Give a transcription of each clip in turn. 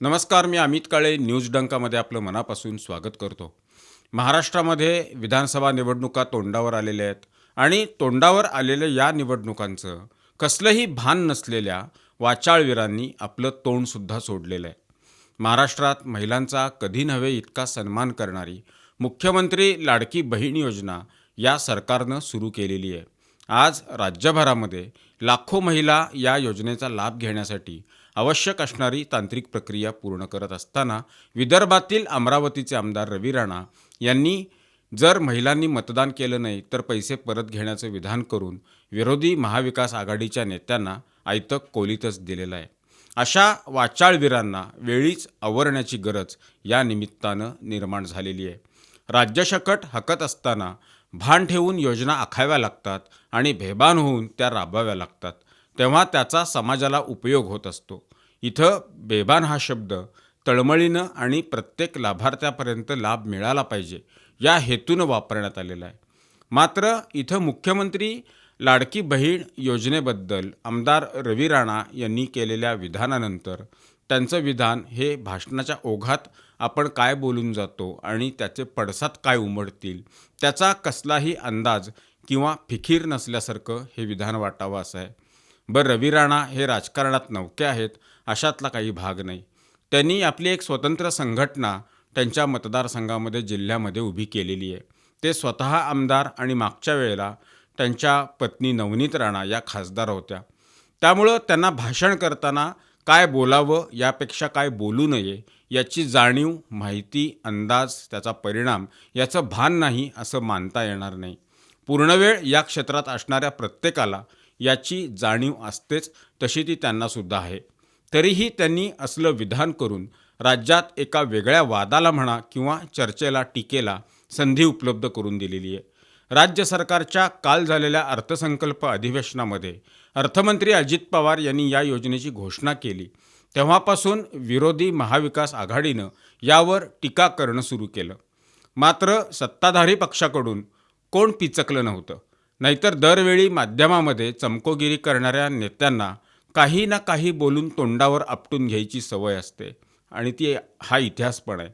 नमस्कार मी अमित काळे. न्यूज डंकामध्ये आपलं मनापासून स्वागत करतो. महाराष्ट्रामध्ये विधानसभा निवडणुका तोंडावर आलेल्या आहेत आणि तोंडावर आलेल्या या निवडणुकांचं कसलंही भान नसलेल्या वाचाळवीरांनी आपलं तोंडसुद्धा सोडलेलं आहे. महाराष्ट्रात महिलांचा कधी नव्हे इतका सन्मान करणारी मुख्यमंत्री लाडकी बहीण योजना या सरकारनं सुरू केलेली आहे. आज राज्यभरामध्ये लाखो महिला या योजनेचा लाभ घेण्यासाठी आवश्यक असणारी तांत्रिक प्रक्रिया पूर्ण करत असताना विदर्भातील अमरावतीचे आमदार रवी राणा यांनी जर महिलांनी मतदान केलं नाही तर पैसे परत घेण्याचं विधान करून विरोधी महाविकास आघाडीच्या नेत्यांना आयतक कोलीतच दिलेलं आहे. अशा वाचाळवीरांना वेळीच आवरण्याची गरज या निमित्तानं निर्माण झालेली आहे. राज्यशकट हकत असताना भान ठेवून योजना आखाव्या लागतात आणि भेबान होऊन त्या राबवाव्या लागतात. तेव्हा त्याचा समाजाला उपयोग होत असतो. इथं बेबान हा शब्द तळमळीनं आणि प्रत्येक लाभार्थ्यापर्यंत लाभ मिळाला पाहिजे या हेतूनं वापरण्यात आलेला आहे. मात्र इथं मुख्यमंत्री लाडकी बहीण योजनेबद्दल आमदार रवी राणा यांनी केलेल्या विधानानंतर त्यांचं विधान हे भाषणाच्या ओघात आपण काय बोलून जातो आणि त्याचे पडसाद काय उमटतील त्याचा कसलाही अंदाज किंवा फिकीर नसल्यासारखं हे विधान वाटावं असं आहे. बरं रवी राणा हे राजकारणात नवके आहेत अशातला काही भाग नाही. त्यांनी आपली एक स्वतंत्र संघटना त्यांच्या मतदारसंघामध्ये जिल्ह्यामध्ये उभी केलेली आहे. ते स्वतः आमदार आणि मागच्या वेळेला त्यांच्या पत्नी नवनीत राणा या खासदार होत्या. त्यामुळं त्यांना भाषण करताना काय बोलावं यापेक्षा काय बोलू नये याची जाणीव माहिती अंदाज त्याचा परिणाम याचं भान नाही असं मानता येणार नाही. पूर्णवेळ या क्षेत्रात असणाऱ्या प्रत्येकाला याची जाणीव असतेच तशी ती त्यांनासुद्धा आहे. तरीही त्यांनी असलं विधान करून राज्यात एका वेगळ्या वादाला म्हणा किंवा चर्चेला टीकेला संधी उपलब्ध करून दिलेली आहे. राज्य सरकारच्या काल झालेल्या अर्थसंकल्प अधिवेशनामध्ये अर्थमंत्री अजित पवार यांनी या योजनेची घोषणा केली. तेव्हापासून विरोधी महाविकास आघाडीनं यावर टीका करणं सुरू केलं. मात्र सत्ताधारी पक्षाकडून कोण पिचकलं नव्हतं? नाहीतर दरवेळी माध्यमामध्ये चमकोगिरी करणाऱ्या नेत्यांना काही ना काही बोलून तोंडावर आपटून घ्यायची सवय असते. आणि ती हा इतिहास पण आहे.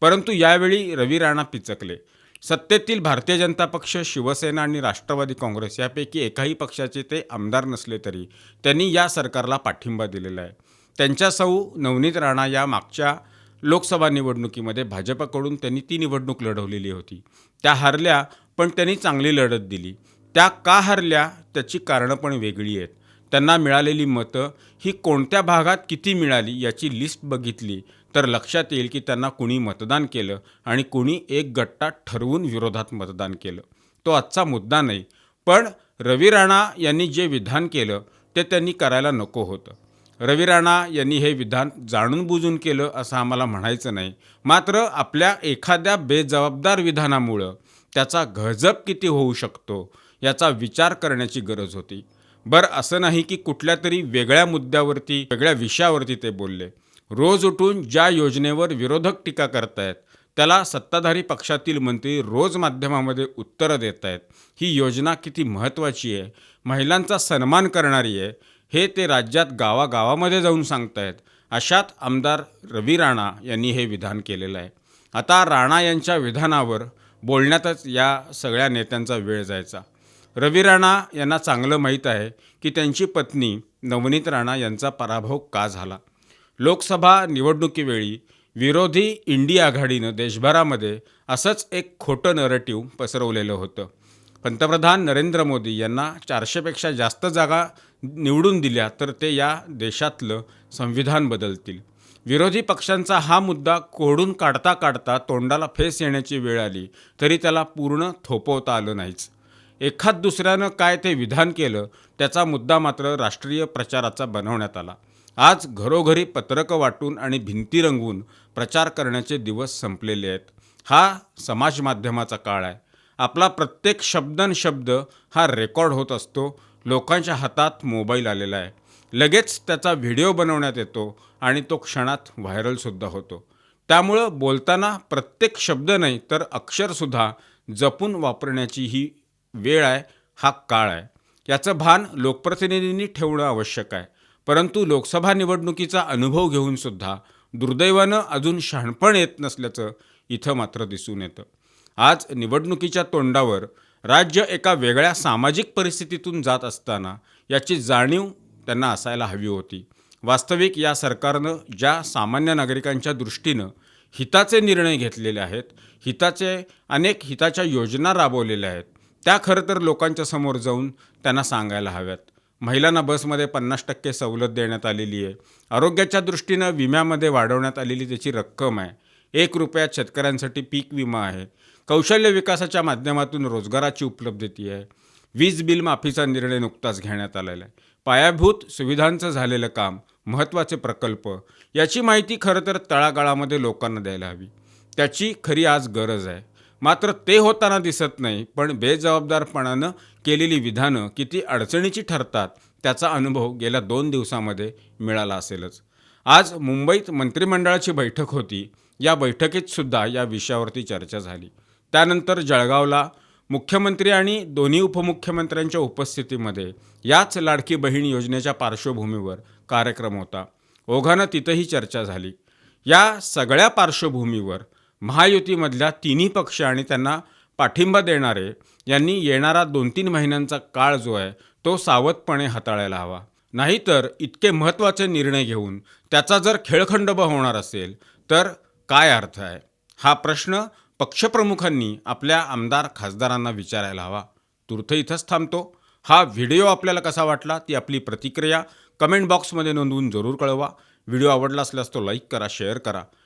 परंतु यावेळी रवी राणा पिचकले. सत्तेतील भारतीय जनता पक्ष शिवसेना आणि राष्ट्रवादी काँग्रेस यापैकी एकाही पक्षाचे ते आमदार नसले तरी त्यांनी या सरकारला पाठिंबा दिलेला आहे. त्यांच्या सौ नवनीत राणा या मागच्या लोकसभा निवडणुकीमध्ये भाजपाकडून त्यांनी ती निवडणूक लढवलेली होती. त्या हारल्या पण त्यांनी चांगली लढत दिली. त्या का हरल्या त्याची कारणं पण वेगळी आहेत. त्यांना मिळालेली मतं ही कोणत्या भागात किती मिळाली याची लिस्ट बघितली तर लक्षात येईल की त्यांना कुणी मतदान केलं आणि कुणी एक गट्टा ठरवून विरोधात मतदान केलं. तो आजचा मुद्दा नाही पण रवी राणा यांनी जे विधान केलं ते त्यांनी करायला नको होतं. रवी राणा यांनी हे विधान जाणून बुजून केलं असं आम्हाला म्हणायचं नाही. मात्र आपल्या एखाद्या बेजबाबदार विधानामुळं त्याचा गजब किती होऊ शकतो? याचा विचार करण्याची गरज होती. बरं असं नाही की कुठल्या तरी वेगळ्या मुद्द्यावरती वेगळ्या विषयावरती ते बोलले. रोज उठून ज्या योजनेवर विरोधक टीका करतायत त्याला सत्ताधारी पक्षातील मंत्री रोज माध्यमामध्ये उत्तरं देत आहेत ही योजना किती महत्त्वाची आहे? महिलांचा सन्मान करणारी आहे. हे ते राज्यात गावागावामध्ये जाऊन सांगतायत. अशात आमदार रवी राणा यांनी हे विधान केलेलं आहे. आता राणा यांच्या विधानावर बोलण्यातच या सगळ्या नेत्यांचा वेळ जायचा. रवी राणा यांना चांगलं माहीत आहे की त्यांची पत्नी नवनीत राणा यांचा पराभव का झाला? लोकसभा निवडणुकीवेळी विरोधी इंडिया आघाडीनं देशभरामध्ये असंच एक खोटं नरेटिव्ह पसरवलेलं होतं. पंतप्रधान नरेंद्र मोदी यांना चारशेपेक्षा जास्त जागा निवडून दिल्या तर ते या देशातलं संविधान बदलतील. विरोधी पक्षांचा हा मुद्दा कोडून काढता काढता तोंडाला फेस येण्याची वेळ आली तरी त्याला पूर्ण थोपवता आलं नाहीच. एखाद दुसऱ्यानं काय ते विधान केलं त्याचा मुद्दा मात्र राष्ट्रीय प्रचाराचा बनवण्यात आला. आज घरोघरी पत्रकं वाटून आणि भिंती रंगवून प्रचार करण्याचे दिवस संपलेले आहेत. हा समाज माध्यमाचा काळ आहे. आपला प्रत्येक शब्दन शब्द हा रेकॉर्ड होत असतो. लोकांच्या हातात मोबाईल आलेला आहे. लगेच त्याचा व्हिडिओ बनवण्यात येतो आणि तो क्षणात व्हायरलसुद्धा होतो. त्यामुळं बोलताना प्रत्येक शब्द नाही तर अक्षरसुद्धा जपून वापरण्याची ही वेळ आहे हा काळ आहे. याचं भान लोकप्रतिनिधींनी ठेवणं आवश्यक आहे. परंतु लोकसभा निवडणुकीचा अनुभव घेऊनसुद्धा दुर्दैवानं अजून शहाणपण येत नसल्याचं इथं मात्र दिसून येतं. आज निवडणुकीच्या तोंडावर राज्य एका वेगळ्या सामाजिक परिस्थितीतून जात असताना याची जाणीव त्यांना असायला हवी होती. वास्तविक या सरकारनं ज्या सामान्य नागरिकांच्या दृष्टीनं हिताचे निर्णय घेतलेले आहेत हिताचे अनेक हिताच्या योजना राबवलेल्या आहेत त्या खरं तर लोकांच्या समोर जाऊन त्यांना सांगायला हव्यात. महिलांना बसमध्ये पन्नास टक्के सवलत देण्यात आलेली आहे. आरोग्याच्या दृष्टीनं विम्यामध्ये वाढवण्यात आलेली त्याची रक्कम आहे. एक रुपयात शेतकऱ्यांसाठी पीक विमा आहे. कौशल्य विकासाच्या माध्यमातून रोजगाराची उपलब्धती आहे. वीज बिल माफीचा निर्णय नुकताच घेण्यात आलेला आहे. पायाभूत सुविधांचं झालेलं काम महत्त्वाचे प्रकल्प याची माहिती खरं तर तळागाळामध्ये लोकांना द्यायला हवी. त्याची खरी आज गरज आहे. मात्र ते होताना दिसत नाही पण बेजबाबदारपणानं केलेली विधानं किती अडचणीची ठरतात त्याचा अनुभव गेल्या दोन दिवसामध्ये मिळाला असेलच. आज मुंबईत मंत्रिमंडळाची बैठक होती. या बैठकीत सुद्धा या विषयावरती चर्चा झाली. त्यानंतर जळगावला मुख्यमंत्री आणि दोन्ही उपमुख्यमंत्र्यांच्या उपस्थितीमध्ये याच लाडकी बहीण योजनेच्या पार्श्वभूमीवर कार्यक्रम होता. ओघानं तिथंही चर्चा झाली. या सगळ्या पार्श्वभूमीवर महायुतीमधल्या तिन्ही पक्ष आणि त्यांना पाठिंबा देणारे यांनी येणारा दोन तीन महिन्यांचा काळ जो आहे तो सावधपणे हाताळायला हवा. नाहीतर इतके महत्त्वाचे निर्णय घेऊन त्याचा जर खेळखंडोबा होणार असेल तर काय अर्थ आहे? हा प्रश्न पक्षप्रमुखांनी आपल्या आमदार खासदारांना विचारायला हवा. तुर्थ इथंच थांबतो. हा व्हिडिओ आपल्याला कसा वाटला ती आपली प्रतिक्रिया कमेंट बॉक्समध्ये नोंदवून जरूर कळवा. व्हिडिओ आवडला असल्यास तो लाईक करा शेअर करा.